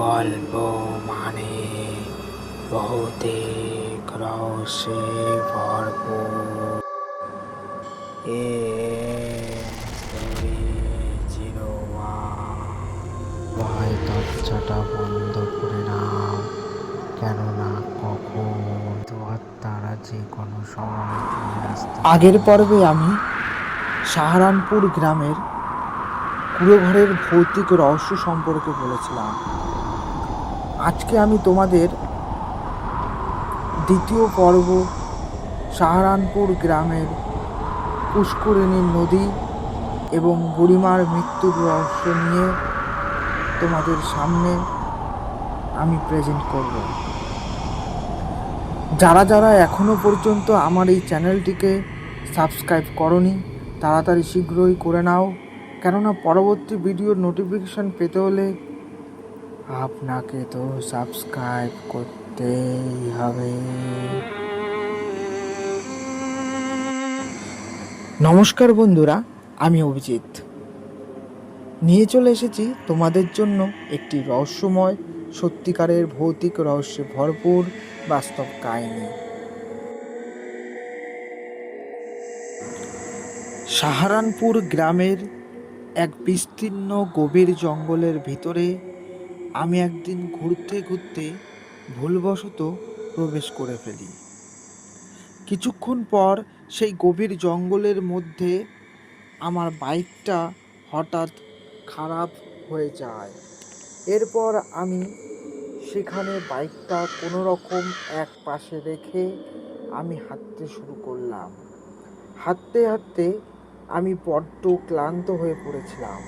গল্প মানে ভৌতিক রহস্যে ভরপুর। এ জিরো ভাই দরজাটা বন্ধ করে নাও কেননা কখন? তোমার তারা যে কোনো সময় আগের পর্বে আমি সাহারানপুর গ্রামের কুড়োঘরের ভৌতিক রহস্য সম্পর্কে বলেছিলাম। আজকে আমি তোমাদের দ্বিতীয় পর্ব সাহারানপুর গ্রামের পুষ্করিণী নদী এবং বুড়িমার মৃত্যুর রহস্য নিয়ে তোমাদের সামনে আমি প্রেজেন্ট করব। যারা যারা এখনও পর্যন্ত আমার এই চ্যানেলটিকে সাবস্ক্রাইব করনি, তাড়াতাড়ি শীঘ্রই করে নাও। কেননা পরবর্তী ভিডিওর নোটিফিকেশান পেতে হলে আপনাকে তো সাবস্ক্রাইব করতেই হবে। নমস্কার বন্ধুরা, আমি অভিজিৎ। নিয়ে চলে এসেছি তোমাদের জন্য একটি রহস্যময়, সত্যিকারের ভৌতিক রহস্যে ভরপুর বাস্তব কাহিনী। সাহারানপুর গ্রামের এক বিস্তীর্ণ গভীর জঙ্গলের ভিতরে আমি একদিন ঘুরতে ঘুরতে ভুলবশত প্রবেশ করে ফেলি। কিছুক্ষণ পর সেই গভীর জঙ্গলের মধ্যে আমার বাইকটা হঠাৎ খারাপ হয়ে যায়। এরপর আমি সেখানে বাইকটা কোনো রকম এক পাশে রেখে আমি হাঁটতে শুরু করলাম। হাঁটতে হাঁটতে আমি বড্ড ক্লান্ত হয়ে পড়েছিলাম।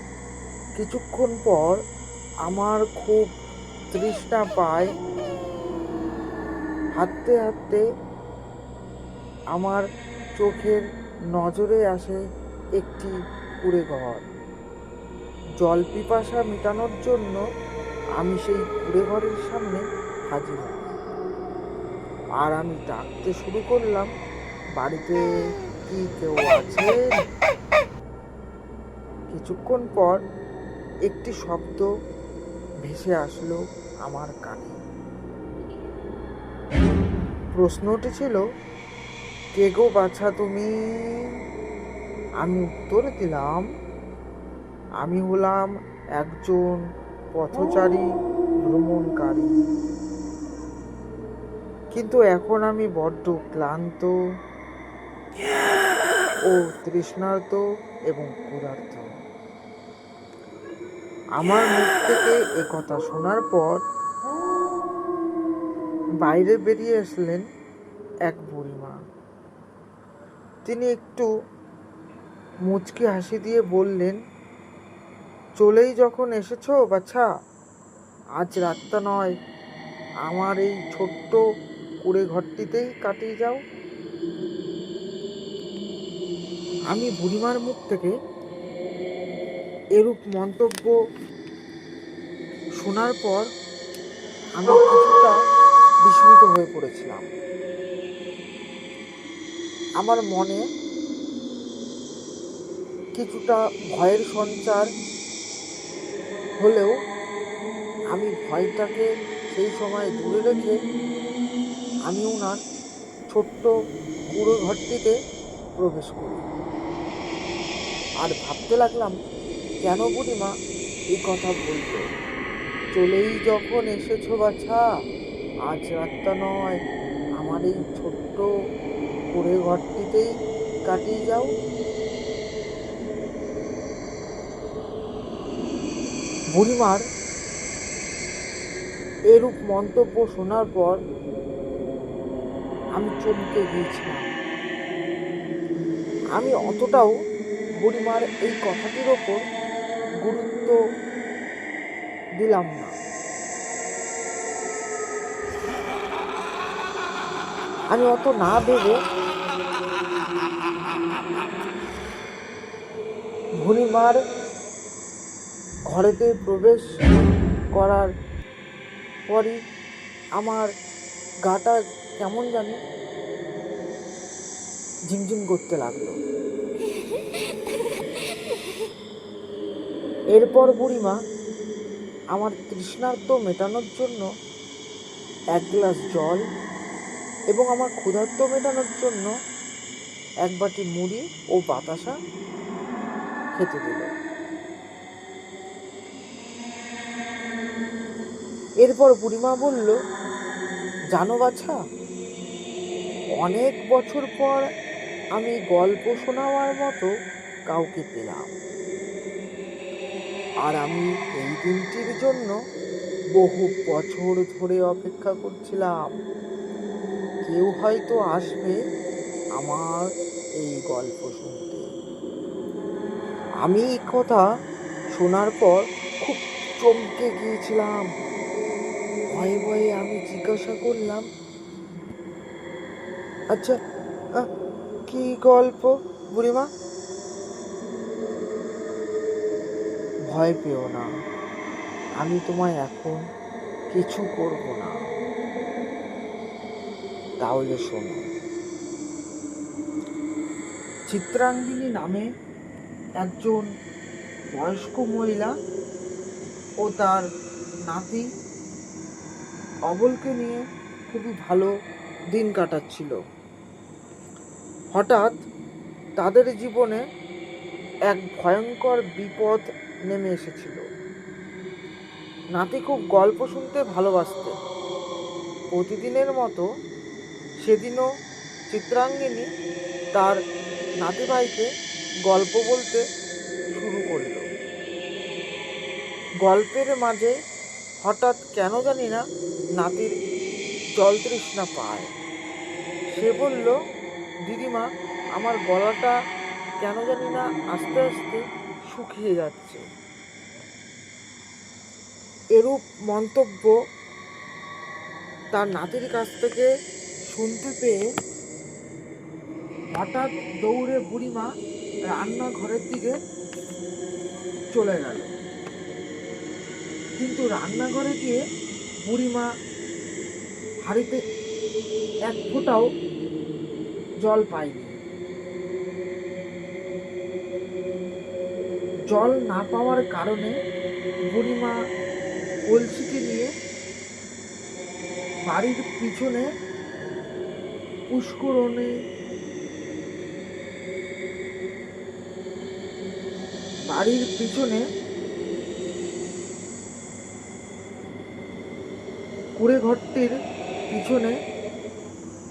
কিছুক্ষণ পর আমার খুব তৃষ্ণা পায়। হাঁটতে হাঁটতে আমার চোখের নজরে আসে একটি কুড়ে ঘর। জল পিপাসা মেটানোর জন্য আমি সেই কুড়ে ঘরের সামনে হাজির আর আমি ডাকতে শুরু করলাম, বাড়িতে কি কেউ আছে? কিছুক্ষণ পর একটি শব্দ ভেসে আসলো আমার কানে। প্রশ্নটি ছিল কে গো বাছা তুমি? আমি উত্তর দিলাম, আমি হলাম একজন পথচারী, ভ্রমণকারী। কিন্তু এখন আমি বড্ড ক্লান্ত ও তৃষ্ণার্ত এবং ক্ষুধার্ত আমার মুখ থেকে এ কথা শোনার পর বাইরে বেরিয়ে আসলেন এক বুড়িমা। তিনি একটু মুচকি হাসি দিয়ে বললেন, চলেই যখন এসেছ, বাছা? আজ রাতটা নয়। আমার এই ছোট্ট কুড়ে ঘরটিতেই কাটিয়ে যাও। আমি বুড়িমার মুখ থেকে এরূপ মন্তব্য শোনার পর আমি কিছুটা বিস্মিত হয়ে পড়েছিলাম। আমার মনে কিছুটা ভয়ের সঞ্চার হলেও আমি ভয়টাকে সেই সময় দূরে রেখে আমি ওনার ছোট্ট কুড়ো ঘরটিতে প্রবেশ করি। আর ভাবতে লাগলাম কেন বুড়িমা? এই কথা বলতো চলেই যখন এসেছ বাছা। আজ রাতটা নয়। আমার এই ছোট্ট কুড়ে ঘরটিতেই কাটিয়ে যাও। বুড়িমার এরূপ মন্তব্য শোনার পর আমি চমকে গিয়েছিলাম। আমি অতটাও বুড়িমার এই কথাটির ওপর গুরুত্ব দিলাম না। আমি অত না ভেবে বুড়িমার ঘরেতে প্রবেশ করার পরই আমার গাটা কেমন জানি ঝিমঝিম করতে লাগল। এরপর বুড়িমা আমার তৃষ্ণার্ত মেটানোর জন্য এক গ্লাস জল এবং আমার ক্ষুধার্ত মেটানোর জন্য এক বাটি মুড়ি ও বাতাসা খেতে দিল। এরপর বুড়িমা বলল, জানো বাছা, অনেক বছর পর আমি গল্প শোনাবার মতো কাউকে পেলাম। আর আমি এই দিনটির জন্য বহু বছর ধরে অপেক্ষা করছিলাম। কেউ হয়তো আসবে আমার এই গল্প শুনতে। আমি এই কথা শোনার পর খুব চমকে গিয়েছিলাম। ভয়ে ভয়ে আমি জিজ্ঞাসা করলাম আচ্ছা কি গল্প বুড়িমা? ভয় পেও না। আমি তোমায় এখন কিছু করব না। তাহলে শোনো। চিত্রাঙ্গিনী নামে একজন বয়স্ক মহিলা ও তার নাতি অবলকে নিয়ে খুবই ভালো দিন কাটাচ্ছিল। হঠাৎ তাদের জীবনে এক ভয়ঙ্কর বিপদ নেমে এসেছিল। নাতি খুব গল্প শুনতে ভালোবাসত। প্রতিদিনের মতো সেদিনও চিত্রাঙ্গিনী তার নাতি ভাইকে গল্প বলতে শুরু করল। গল্পের মাঝে হঠাৎ কেন জানি না নাতির জল তৃষ্ণা পায়। সে বলল, দিদিমা, আমার গলাটা কেন জানি না আস্তে আস্তে শুকিয়ে যাচ্ছে। এরূপ মন্তব্য তার নাতির কাছ থেকে শুনতে পেয়ে হঠাৎ দৌড়ে বুড়িমা রান্নাঘরের দিকে চলে গেল। কিন্তু রান্নাঘরে গিয়ে বুড়িমা হাঁড়িতে এক ফোঁটাও জল পায়নি। জল না পাওয়ার কারণে বুড়িমা কলসিটি নিয়ে বাড়ির পিছনে পুষ্করণে বাড়ির পিছনে কুড়ে ঘরটির পিছনে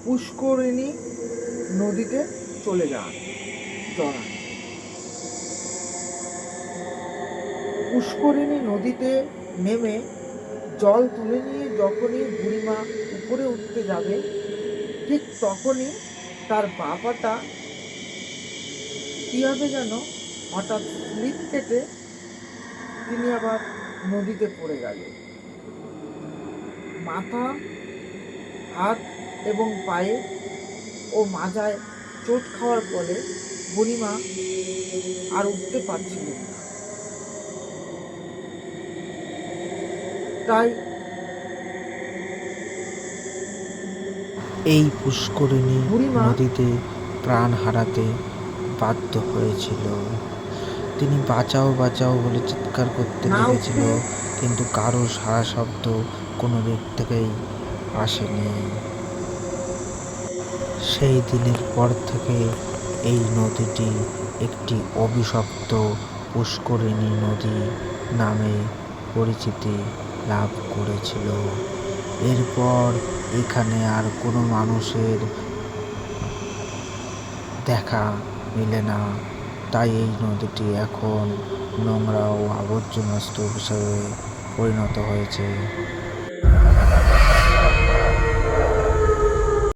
পুষ্করিণী নদীতে চলে যান জড়ান পুষ্করিণী নদীতে নেমে জল তুলে নিয়ে যখনই বুড়িমা উপরে উঠতে যাবে, ঠিক তখনই তার বাবাটা কীভাবে যেন? হঠাৎ স্লিপ কেটে তিনি আবার নদীতে পড়ে গেলেন। মাথা, হাত এবং পায়ে ও মাজায় চোট খাওয়ার ফলে বুড়িমা আর উঠতে পারছিলেন না। তাই এই পুষ্করিণী নদীতে প্রাণ হারাতে বাধ্য হয়েছিল। তিনি বাঁচাও বাঁচাও বলে চিৎকার করতে লেগেছিল কিন্তু কারও সারা শব্দ কোনো দিক থেকেই আসেনি। সেই দিনের পর থেকে এই নদীটি একটি অভিশপ্ত পুষ্করিণী নদী নামে পরিচিতি। লাভ করেছিল। এরপর এখানে আর কোনো মানুষের দেখা মেলে না। তাই এই নদীটি এখন নোংরা ও আবর্জনা স্তূপ হিসাবে পরিণত হয়েছে।